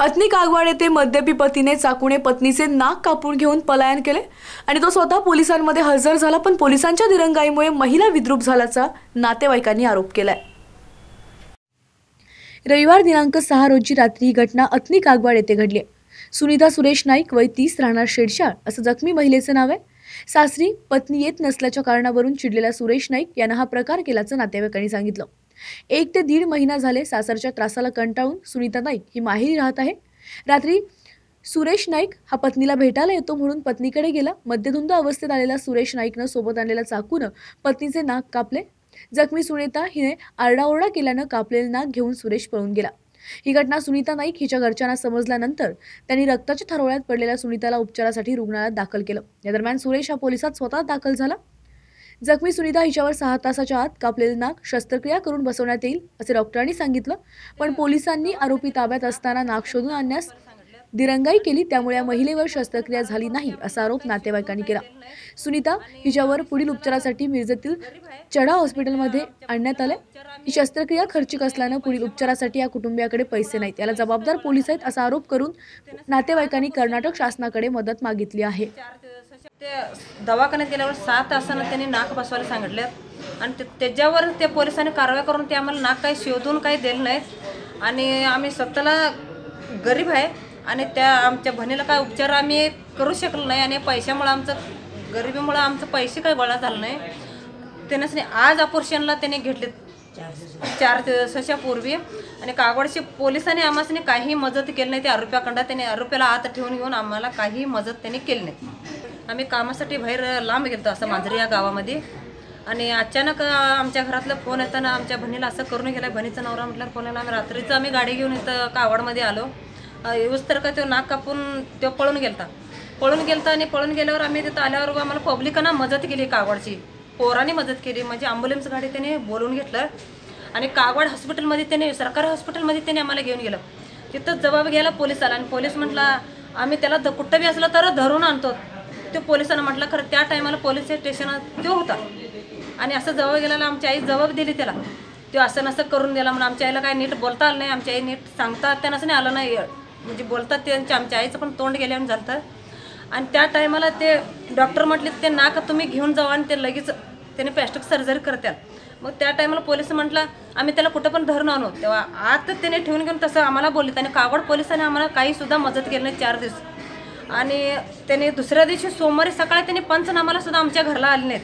अत्निक कागवाड येथे मद्यपी पतीने चाकूने पत्नीचे नाक कापून घेऊन पलायन केले आणि तो स्वतः पोलिसांमध्ये हजर झाला पण पोलिसांच्या दिरंगाईमुळे महिला विद्रूप झाल्याचा नातेवाईकांनी आरोप केलाय. रविवार दिनांक सहा रोजी रात्री ही घटना अत्निक कागवाड येथे घडली सुनीता सुरेश नाईक वय तीस राहणार शेडशाळ असं जखमी महिलेचं नाव आहे. सासरी पत्नी येत नसल्याच्या कारणावरून चिडलेला सुरेश नाईक यानं हा प्रकार केल्याचं नातेवाईकांनी सांगितलं. एक ते दीड महिना झाले सासरच्या त्रासाला कंटाळून सुनीता नाईक ही माहेरी राहत आहे. रात्री सुरेश नाईक हा पत्नीला भेटायला येतो म्हणून पत्नीकडे गेला. मध्यधुंद अवस्थेत आलेला सुरेश नाईकनं सोबत आणलेल्या चाकूनं पत्नीचे नाक कापले. जखमी सुनीता हिने आरडाओरडा केल्यानं कापलेले नाक घेऊन सुरेश पळून गेला. ही घटना सुनीता नाईक हिच्या घरच्यांना समजल्यानंतर त्यांनी रक्ताच्या थरवळ्यात पडलेल्या सुनीताला उपचारासाठी रुग्णालयात दाखल केलं. या दरम्यान सुरेश हा पोलिसात स्वतः दाखल झाला. जखमी सुनीता हिच्यावर सहा तासाच्या आत कापलेले नाक शस्त्रक्रिया करून बसवण्यात येईल असे डॉक्टरांनी सांगितलं. पण पोलिसांनी आरोपी ताब्यात असताना नाक शोधून आणण्यास दिरंगाई केली त्यामुळे या महिलेवर शस्त्रक्रिया झाली नाही असा आरोप नातेवाईकांनी केला. सुनीता हिच्यावर पुढील उपचारासाठी मिरजेतील चढा हॉस्पिटलमध्ये आणण्यात आले ही शस्त्रक्रिया खर्चिक असल्यानं पुढील उपचारासाठी या कुटुंबियाकडे पैसे नाहीत. याला जबाबदार पोलीस आहेत असा आरोप करून नातेवाईकांनी कर्नाटक शासनाकडे मदत मागितली आहे. ते दवाखान्यात गेल्यावर सहा तासानं त्यांनी नाक बसवायला सांगितले. आणि ते- त्याच्यावर त्या पोलिसांनी कारवाई करून ते आम्हाला नाक काही शोधून काही दिलं नाहीत. आणि आम्ही स्वतःला गरीब आहे आणि त्या आमच्या बहिणीला काय उपचार आम्ही करू शकलो नाही आणि पैशामुळं आमचं गरिबीमुळं आमचं पैसे काही गोळा झालं नाही. त्यानंच आज ऑपरेशनला त्याने घेतले चार दिवसाच्या पूर्वी आणि कागडशी पोलिसांनी आम्हाला काही मदत केली नाही. त्या आरोप्याकडं त्याने आरोप्याला आत ठेवून घेऊन आम्हाला काही मदत त्यांनी केली नाही. आम्ही कामासाठी बाहेर लांब गेलो असं मांजरी या गावामध्ये. आणि अचानक आमच्या घरातलं फोन येताना आमच्या बहिणीला असं करून गेलं बहिणीचा नवरा म्हटल्यावर फोनला आम्ही रात्रीचं आम्ही गाडी घेऊन इथं कावडमध्ये आलो. अं, येऊस तर का तो नाक कापून तो पळून गेलता. पळून गेलता आणि पळून गेल्यावर आम्ही तिथं आल्यावर आम्हाला पब्लिकांना मदत केली कावडची. पोरांनी मदत केली म्हणजे ॲम्ब्युलन्स गाडी त्याने बोलवून घेतलं आणि कागवाड हॉस्पिटलमध्ये त्याने सरकारी हॉस्पिटलमध्ये त्याने आम्हाला घेऊन गेलं. तिथं जबाब घ्यायला पोलीस आला आणि पोलीस म्हटला आम्ही त्याला द कुठं बी असलं तर धरून आणतो. तो पोलिसांना म्हटलं खरं त्या टायमाला पोलीस स्टेशनात तो होता. आणि असं जवळ गेल्याला आमची आई जबाब दिली त्याला. तो असं नसं करून दिला म्हणून आमच्या आईला काय नीट बोलता आलं नाही. आमच्या आई नीट सांगता त्यांनाच नाही आलं नाही. म्हणजे बोलतात त्यांच्या आमच्या आईचं पण तोंड गेल्यावर झालं आणि त्या टायमाला ते डॉक्टर म्हटले ते नाक तुम्ही घेऊन जावा आणि ते लगेच त्याने प्लॅस्टिक सर्जरी करतात मग त्या टायमाला पोलीस म्हटलं आम्ही त्याला कुठं पण धरून आणू. तेव्हा आत त्याने ठेवून घेऊन तसं आम्हाला बोलले. आणि कावड पोलिसांनी आम्हाला काहीसुद्धा मदत केली नाही चार दिवस. आणि त्याने दुसऱ्या दिवशी सोमवारी सकाळी त्यांनी पंचनामाला सुद्धा आमच्या घरला आले नाहीत.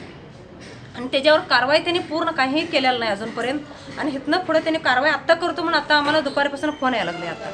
आणि त्याच्यावर कारवाई त्यांनी पूर्ण काहीही केलेलं नाही अजूनपर्यंत. आणि इथनं पुढे त्यांनी कारवाई आत्ता करतो म्हणून आता आम्हाला दुपारपासून फोन यायला लागले आता.